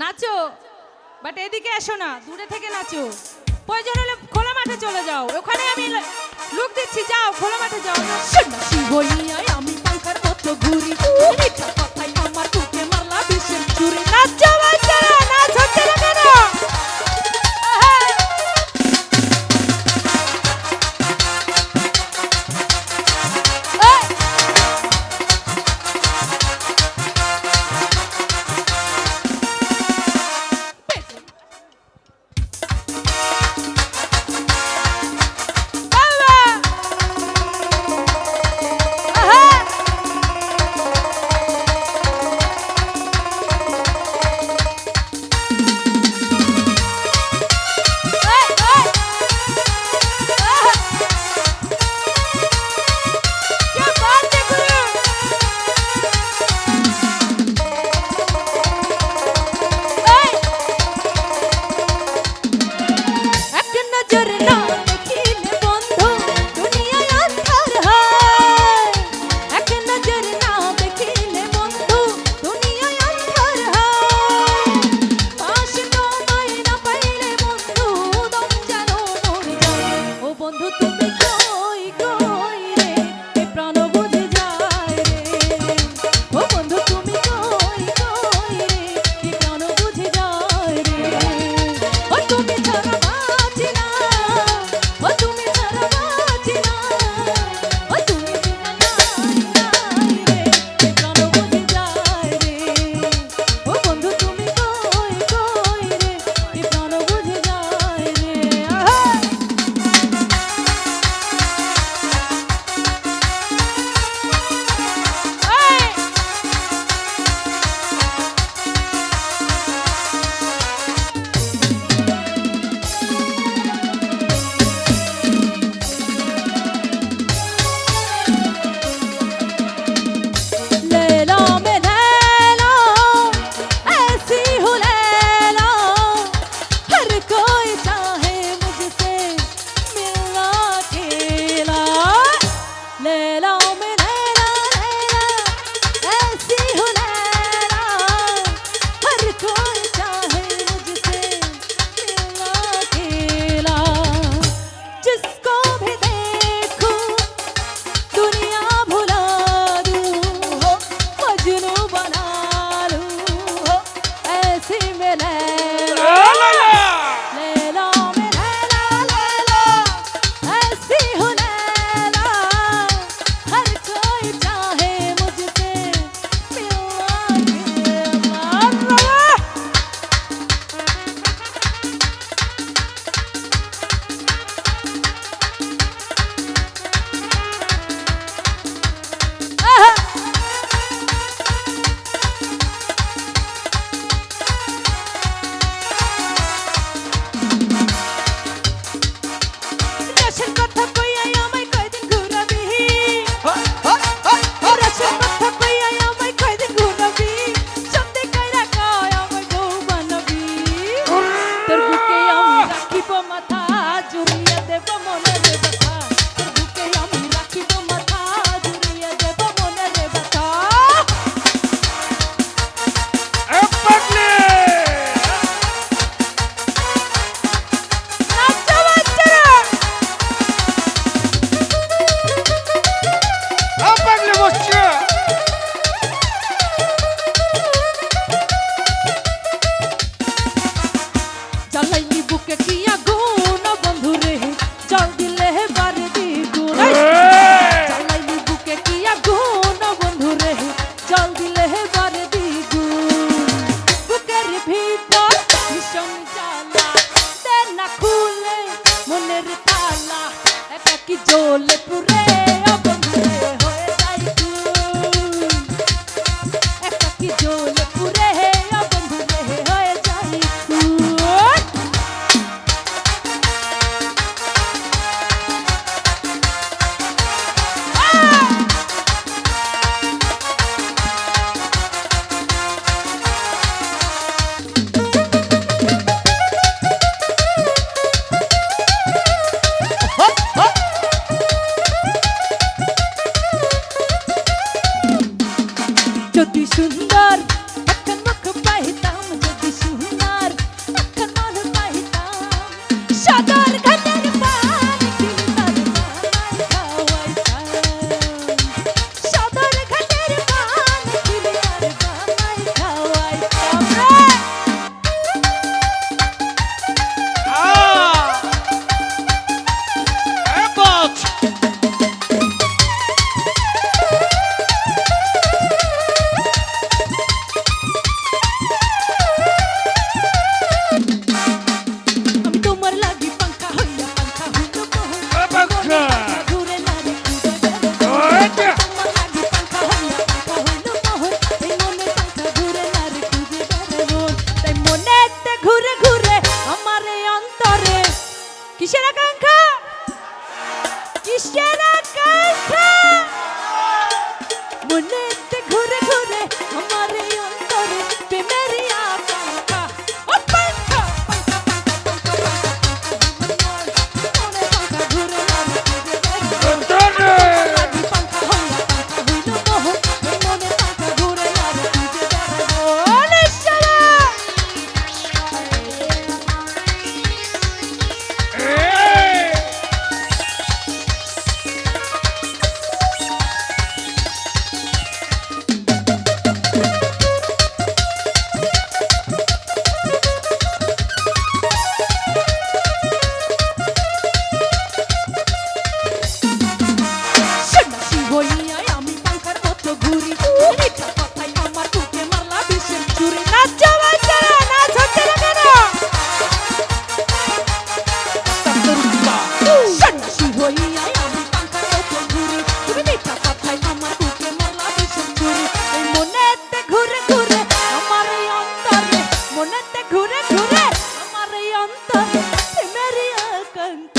নাচো। But এদিকে এসো না দূরে থেকে নাচো। প্রয়োজন হলে খোলা মাঠে চলে যাও। ওখানে আমি লোক দিচ্ছি যাও খোলা মাঠে যাও। আমি ঘুরি। আমার মারলা নাচো। कि जोलपुरे ঘুরে ঘুরে আমার এই অন্তরে মেরিয়া আকাঙ্ক্ষা।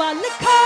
पल खा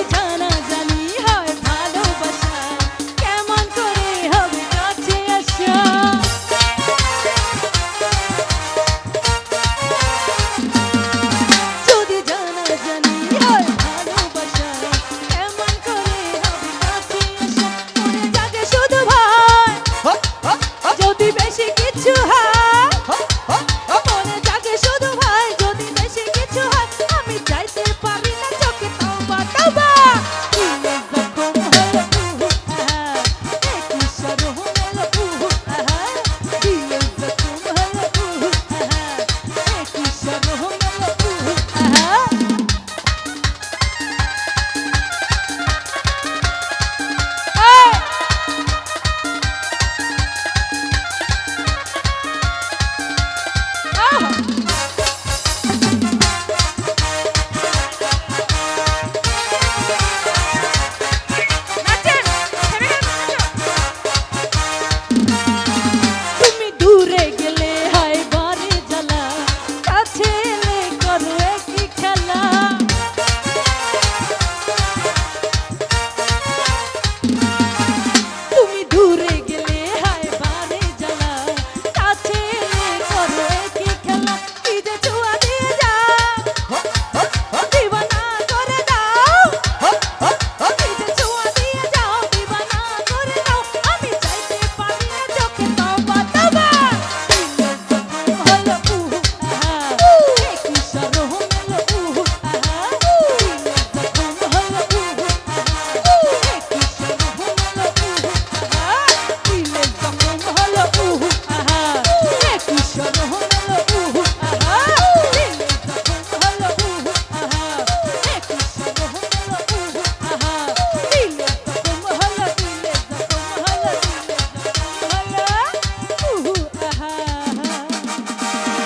বিছানা